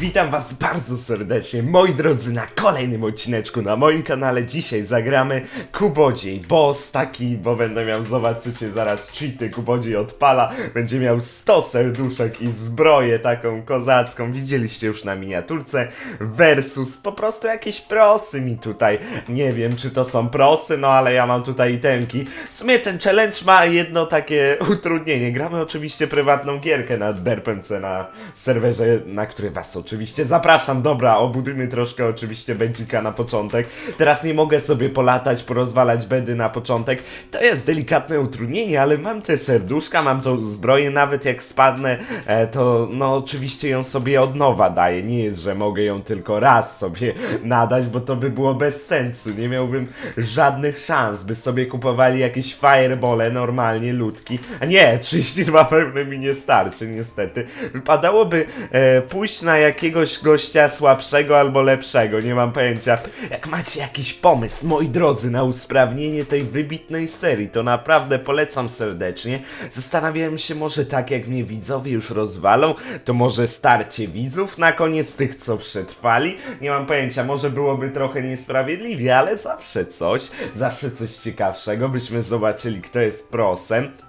Witam was bardzo serdecznie, moi drodzy, na kolejnym odcineczku na moim kanale. Dzisiaj zagramy Kubodziej, boss taki, bo będę miał, zobaczycie zaraz, cheaty, Kubodziej odpala, będzie miał 100 serduszek i zbroję taką kozacką, widzieliście już na miniaturce, versus po prostu jakieś prosy mi tutaj, nie wiem czy to są prosy, no ale ja mam tutaj itemki. W sumie ten challenge ma jedno takie utrudnienie, gramy oczywiście prywatną gierkę na DRPMC na serwerze, na który was zapraszam. Dobra, obudujmy troszkę oczywiście będzika na początek. Teraz nie mogę sobie polatać, porozwalać bedy na początek. To jest delikatne utrudnienie, ale mam te serduszka, mam tą zbroję, nawet jak spadnę, e, to no oczywiście ją sobie od nowa daję. Nie jest, że mogę ją tylko raz sobie nadać, bo to by było bez sensu. Nie miałbym żadnych szans, by sobie kupowali jakieś firebole normalnie, ludki. A nie, 32 pewnie mi nie starczy, niestety. Wypadałoby e, pójść na jakiegoś gościa słabszego albo lepszego, nie mam pojęcia. Jak macie jakiś pomysł, moi drodzy, na usprawnienie tej wybitnej serii, to naprawdę polecam serdecznie. Zastanawiałem się, może tak jak mnie widzowie już rozwalą, to może starcie widzów na koniec tych, co przetrwali. Nie mam pojęcia, może byłoby trochę niesprawiedliwie, ale zawsze coś, zawsze coś ciekawszego, byśmy zobaczyli, kto jest prosem.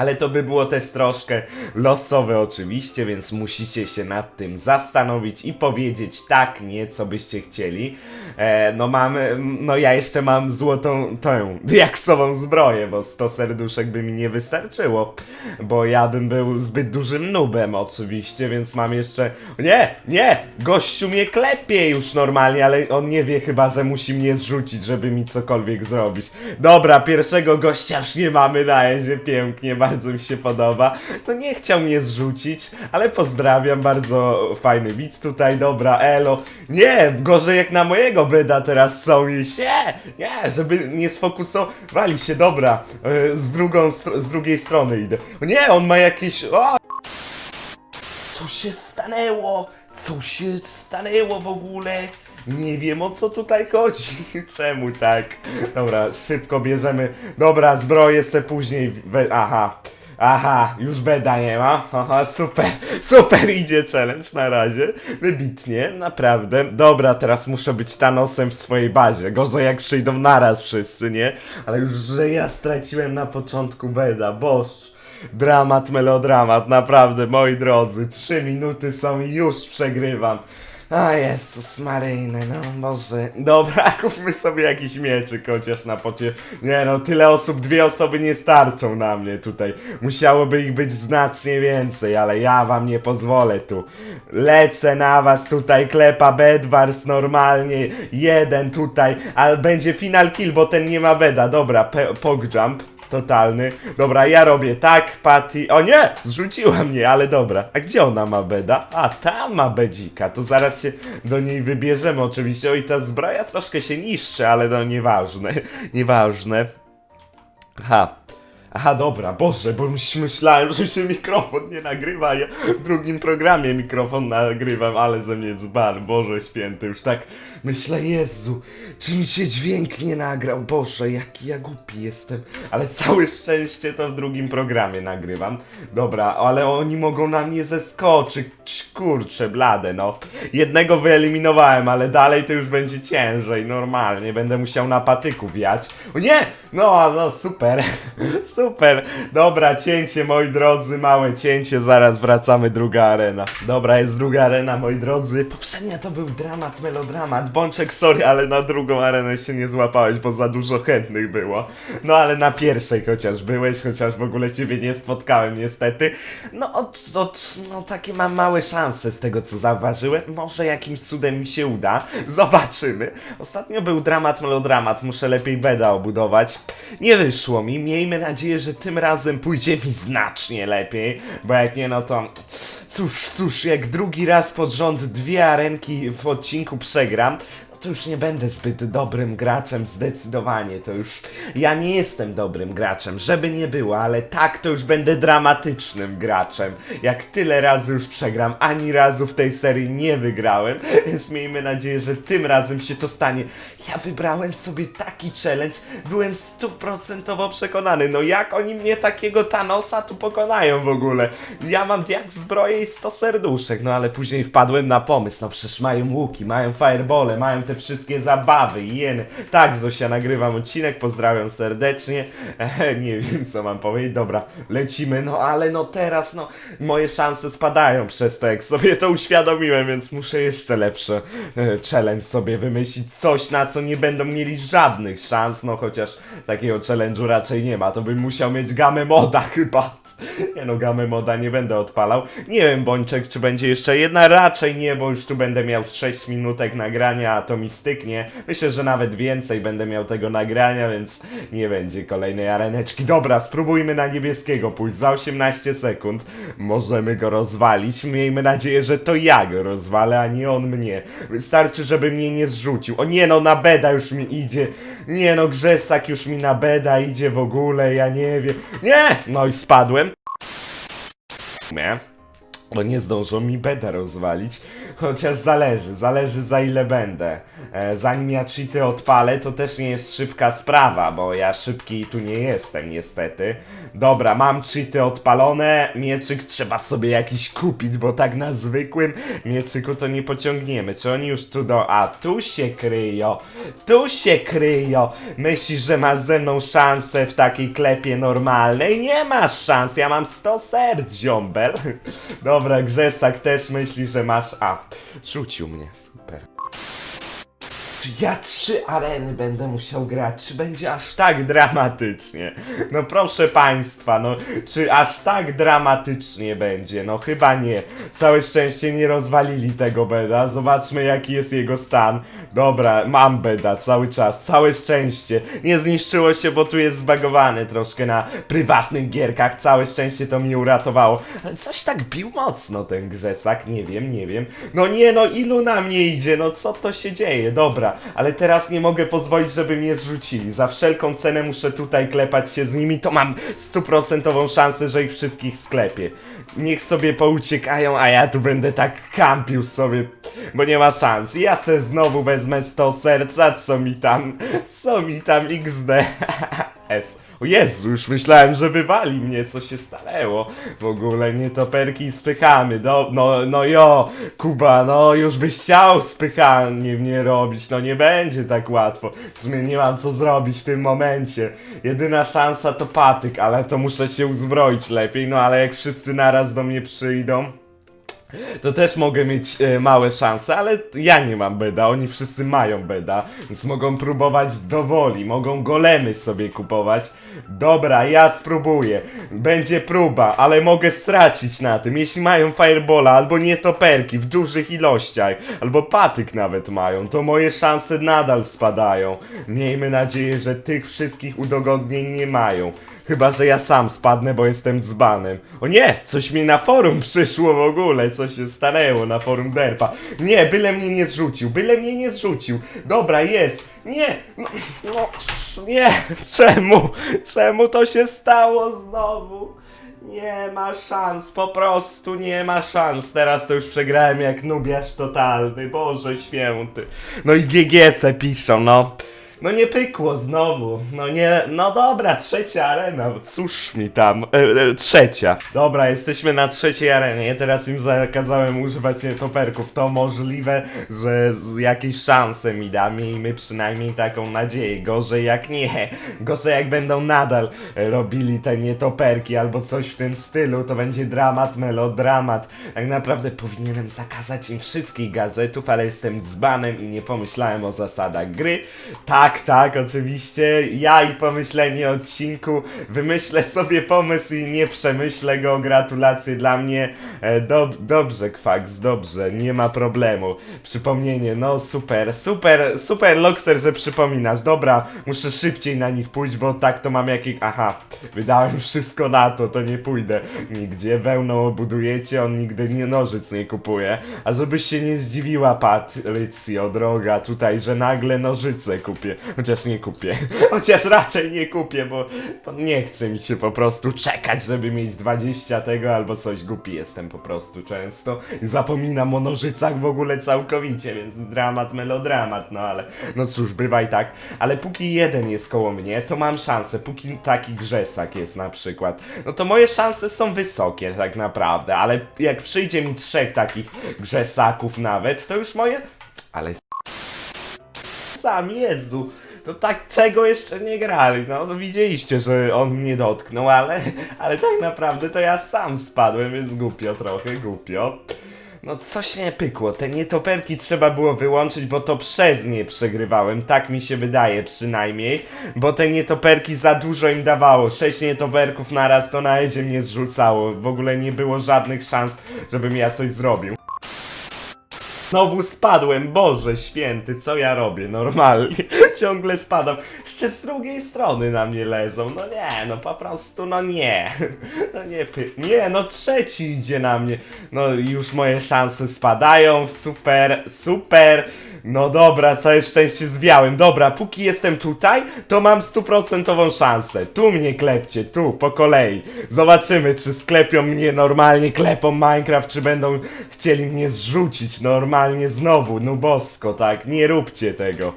Ale to by było też troszkę losowe oczywiście, więc musicie się nad tym zastanowić i powiedzieć tak, nie, co byście chcieli. E, no mam, no ja jeszcze mam złotą, tę, diaksową zbroję, bo 100 serduszek by mi nie wystarczyło, bo ja bym był zbyt dużym nubem oczywiście, więc mam jeszcze, nie, nie, gościu mnie klepie już normalnie, ale on nie wie chyba, że musi mnie zrzucić, żeby mi cokolwiek zrobić. Dobra, pierwszego gościa już nie mamy na jezie, pięknie, bardzo mi się podoba. No nie chciał mnie zrzucić, ale pozdrawiam, bardzo fajny widz tutaj, dobra, elo. Nie, gorzej jak na mojego beda teraz są i się, nie, żeby nie sfokusowali się, dobra, e, z drugą, z drugiej strony idę. Nie, on ma jakieś, o! Co się stanęło? Co się stanęło w ogóle? Nie wiem o co tutaj chodzi. Czemu tak? Dobra, szybko bierzemy. Dobra, zbroję se później. We... Aha. Aha, już beda nie ma. Aha, super, super idzie challenge na razie. Wybitnie, naprawdę. Dobra, teraz muszę być Thanosem w swojej bazie. Gorzej jak przyjdą naraz wszyscy, nie? Ale już, że ja straciłem na początku beda, boż. Dramat, melodramat, naprawdę, moi drodzy. Trzy minuty są i już przegrywam. A Jezus Maryjny, no Boże. Dobra, kupmy sobie jakiś mieczyk chociaż na pocie... Nie no, tyle osób, dwie osoby nie starczą na mnie tutaj. Musiałoby ich być znacznie więcej, ale ja wam nie pozwolę tu. Lecę na was tutaj, klepa Bedwars normalnie. Jeden tutaj, ale będzie final kill, bo ten nie ma beda. Dobra, pe- pogjump. Totalny. Dobra, ja robię tak, Patty. O nie! Zrzuciła mnie, ale dobra. A gdzie ona ma beda? A, tam ma bedzika. To zaraz się do niej wybierzemy oczywiście. Oj, ta zbroja troszkę się niszczy, ale no nieważne. Nieważne. Aha. Aha, dobra, Boże, bo myśl- myślałem, że się mikrofon nie nagrywa, ja w drugim programie mikrofon nagrywam, ale ze mnie dzban, Boże święty, już tak myślę, Jezu, czy mi się dźwięk nie nagrał, Boże, jaki ja głupi jestem, ale całe szczęście to w drugim programie nagrywam, dobra, ale oni mogą na mnie zeskoczyć, kurcze, blade, no, jednego wyeliminowałem, ale dalej to już będzie ciężej, normalnie, będę musiał na patyku wiać, o nie, no, no, super, super, dobra, cięcie, moi drodzy, małe cięcie, zaraz wracamy, druga arena, dobra, jest druga arena, moi drodzy, poprzednia to był dramat, melodramat, Bączek, sorry, ale na drugą arenę się nie złapałeś, bo za dużo chętnych było, no, ale na pierwszej chociaż byłeś, chociaż w ogóle ciebie nie spotkałem, niestety, no, od, od, no, takie mam małe szanse z tego, co zauważyłem, może jakimś cudem mi się uda, zobaczymy, ostatnio był dramat, melodramat, muszę lepiej beda obudować, nie wyszło mi, miejmy nadzieję, że tym razem pójdzie mi znacznie lepiej, bo jak nie, no to... Cóż, cóż, jak drugi raz pod rząd dwie arenki w odcinku przegram, to już nie będę zbyt dobrym graczem, zdecydowanie, to już, ja nie jestem dobrym graczem, żeby nie było, ale tak to już będę dramatycznym graczem, jak tyle razy już przegram, ani razu w tej serii nie wygrałem, więc miejmy nadzieję, że tym razem się to stanie. Ja wybrałem sobie taki challenge, byłem stuprocentowo przekonany, no jak oni mnie takiego Thanosa tu pokonają w ogóle? Ja mam jak zbroję i 100 serduszek, no ale później wpadłem na pomysł, no przecież mają łuki, mają firebole, mają te wszystkie zabawy. Jeny. Tak, Zosia, nagrywam odcinek, pozdrawiam serdecznie, nie wiem co mam powiedzieć, dobra, lecimy, no ale no teraz, no, moje szanse spadają przez to, jak sobie to uświadomiłem, więc muszę jeszcze lepsze e, challenge sobie wymyślić, coś na co nie będą mieli żadnych szans, no chociaż takiego challenge'u raczej nie ma, to bym musiał mieć gamę moda chyba. Nie no, gamę moda nie będę odpalał. Nie wiem, Bończek, czy będzie jeszcze jedna, raczej nie, bo już tu będę miał z 6 minutek nagrania, a to mi styknie. Myślę, że nawet więcej będę miał tego nagrania, więc nie będzie kolejnej areneczki. Dobra, spróbujmy na niebieskiego pójść za 18 sekund. Możemy go rozwalić. Miejmy nadzieję, że to ja go rozwalę, a nie on mnie. Wystarczy, żeby mnie nie zrzucił. O nie no, na beda już mi idzie. Nie no, Grzesak już mi na beda idzie w ogóle, ja nie wiem. Nie! No i spadłem. Nie. Bo nie zdążą mi beda rozwalić, chociaż zależy, zależy za ile będę. E, zanim ja cheaty odpalę, to też nie jest szybka sprawa, bo ja szybki tu nie jestem niestety. Dobra, mam cheaty odpalone, mieczyk trzeba sobie jakiś kupić, bo tak na zwykłym mieczyku to nie pociągniemy. Czy oni już tu do... A, tu się kryją, tu się kryją. Myślisz, że masz ze mną szansę w takiej klepie normalnej? Nie masz szans, ja mam 100 serc, ziombel. Dobra, Grzesak też myśli, że masz... A, rzucił mnie, super. Ja trzy areny będę musiał grać? Czy będzie aż tak dramatycznie? No proszę państwa, no czy aż tak dramatycznie będzie? No chyba nie. Całe szczęście nie rozwalili tego beda. Zobaczmy jaki jest jego stan. Dobra, mam beda cały czas, całe szczęście. Nie zniszczyło się, bo tu jest zbagowany troszkę na prywatnych gierkach. Całe szczęście to mi uratowało. Coś tak bił mocno ten grzecak, nie wiem, nie wiem. No nie no, ilu na mnie idzie? No co to się dzieje? Dobra, ale teraz nie mogę pozwolić, żeby mnie zrzucili. Za wszelką cenę muszę tutaj klepać się z nimi, to mam stuprocentową szansę, że ich wszystkich sklepię. Niech sobie pouciekają, a ja tu będę tak kampił sobie, bo nie ma szans. Ja se znowu wezmę 100 serca, co mi tam, co mi tam XD. S. O Jezu, już myślałem, że wywali mnie, co się stanęło. W ogóle nietoperki spychamy, do, no, no jo, Kuba, no już byś chciał spychanie mnie robić, no nie będzie tak łatwo. W sumie nie mam co zrobić w tym momencie. Jedyna szansa to patyk, ale to muszę się uzbroić lepiej, no ale jak wszyscy naraz do mnie przyjdą, to też mogę mieć e, małe szanse, ale ja nie mam beda, oni wszyscy mają beda, więc mogą próbować dowoli, mogą golemy sobie kupować. Dobra, ja spróbuję. Będzie próba, ale mogę stracić na tym. Jeśli mają firebola albo nietoperki w dużych ilościach, albo patyk nawet mają, to moje szanse nadal spadają. Miejmy nadzieję, że tych wszystkich udogodnień nie mają. Chyba, że ja sam spadnę, bo jestem dzbanem. O nie! Coś mi na forum przyszło w ogóle, co się stanęło na forum derpa. Nie, byle mnie nie zrzucił, byle mnie nie zrzucił. Dobra, jest. Nie, no, no nie, czemu? Czemu to się stało znowu? Nie ma szans, po prostu nie ma szans. Teraz to już przegrałem jak nubiarz totalny, Boże święty. No i GG se piszą, no. No nie pykło znowu. No nie, no dobra, trzecia arena. Cóż mi tam. E, e, trzecia. Dobra, jesteśmy na trzeciej arenie. Teraz im zakazałem używać nietoperków. To możliwe, że z jakiejś szansy mi da. Miejmy przynajmniej taką nadzieję. Gorzej jak nie. Gorzej jak będą nadal e, robili te nietoperki albo coś w tym stylu, to będzie dramat, melodramat. Tak naprawdę powinienem zakazać im wszystkich gazetów, ale jestem dzbanem i nie pomyślałem o zasadach gry. Tak Tak, tak, oczywiście. Ja i pomyślenie odcinku. Wymyślę sobie pomysł i nie przemyślę go. Gratulacje dla mnie. E, dob dobrze, Kwaks, dobrze, nie ma problemu. Przypomnienie, no super, super, super, Loxer, że przypominasz. Dobra, muszę szybciej na nich pójść, bo tak to mam jakiś... Aha, wydałem wszystko na to, to nie pójdę nigdzie. Wełną obudujecie, on nigdy nie nożyc nie kupuje. A żebyś się nie zdziwiła, Patrycjo, droga, tutaj, że nagle nożyce kupię. Chociaż nie kupię. Chociaż raczej nie kupię, bo, nie chce mi się po prostu czekać, żeby mieć 20 tego albo coś. Głupi jestem po prostu często. Zapominam o nożycach w ogóle całkowicie, więc dramat, melodramat, no ale no cóż, bywa i tak. Ale póki jeden jest koło mnie, to mam szansę. Póki taki grzesak jest na przykład, no to moje szanse są wysokie tak naprawdę, ale jak przyjdzie mi trzech takich grzesaków nawet, to już moje... Ale sam, Jezu. To tak czego jeszcze nie grali, no to widzieliście, że on mnie dotknął, ale, ale tak naprawdę to ja sam spadłem, więc głupio trochę, głupio. No coś nie pykło, te nietoperki trzeba było wyłączyć, bo to przez nie przegrywałem, tak mi się wydaje przynajmniej, bo te nietoperki za dużo im dawało, sześć nietoperków naraz to na ezie mnie zrzucało, w ogóle nie było żadnych szans, żebym ja coś zrobił. Znowu spadłem, Boże święty, co ja robię? Normalnie, ciągle spadam. Jeszcze z drugiej strony na mnie lezą. No nie, no po prostu, no nie. No nie, py... nie, no trzeci idzie na mnie. No już moje szanse spadają, super, super. No dobra, całe szczęście zwiałem. Dobra, póki jestem tutaj, to mam stuprocentową szansę. Tu mnie klepcie, tu, po kolei. Zobaczymy, czy sklepią mnie normalnie, klepą Minecraft, czy będą chcieli mnie zrzucić normalnie znowu. No bosko, tak, nie róbcie tego.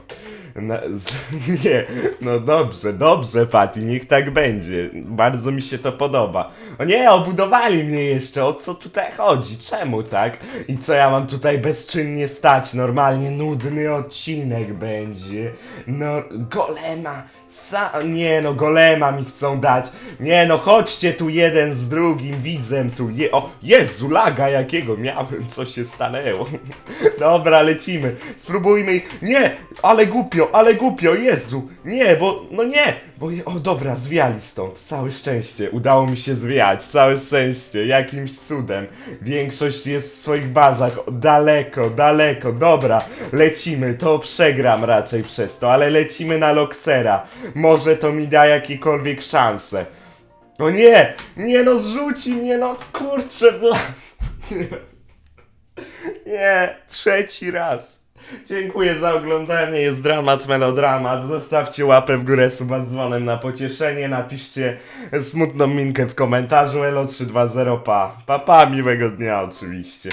Na, z, nie, no dobrze, dobrze, Patty, niech tak będzie. Bardzo mi się to podoba. O nie, obudowali mnie jeszcze, o co tutaj chodzi? Czemu tak? I co ja mam tutaj bezczynnie stać? Normalnie nudny odcinek będzie. No, golema. Sa nie no, golema mi chcą dać. Nie no, chodźcie tu jeden z drugim, widzę tu. Je o, Jezu, laga jakiego miałem, co się stanęło. Dobra, lecimy. Spróbujmy ich. Nie, ale głupio, ale głupio, Jezu. Nie, bo, no nie, bo, je... o dobra, zwiali stąd. Całe szczęście, udało mi się zwiać, całe szczęście, jakimś cudem. Większość jest w swoich bazach, daleko, daleko, dobra, lecimy, to przegram raczej przez to, ale lecimy na Loxera. Może to mi da jakiekolwiek szanse. O nie, nie no, zrzuci mnie, no kurczę, bla. Nie, trzeci raz. Dziękuję za oglądanie, jest dramat, melodramat. Zostawcie łapę w górę, suba z dzwonem na pocieszenie. Napiszcie smutną minkę w komentarzu. Elo320 pa. Pa, pa, miłego dnia oczywiście.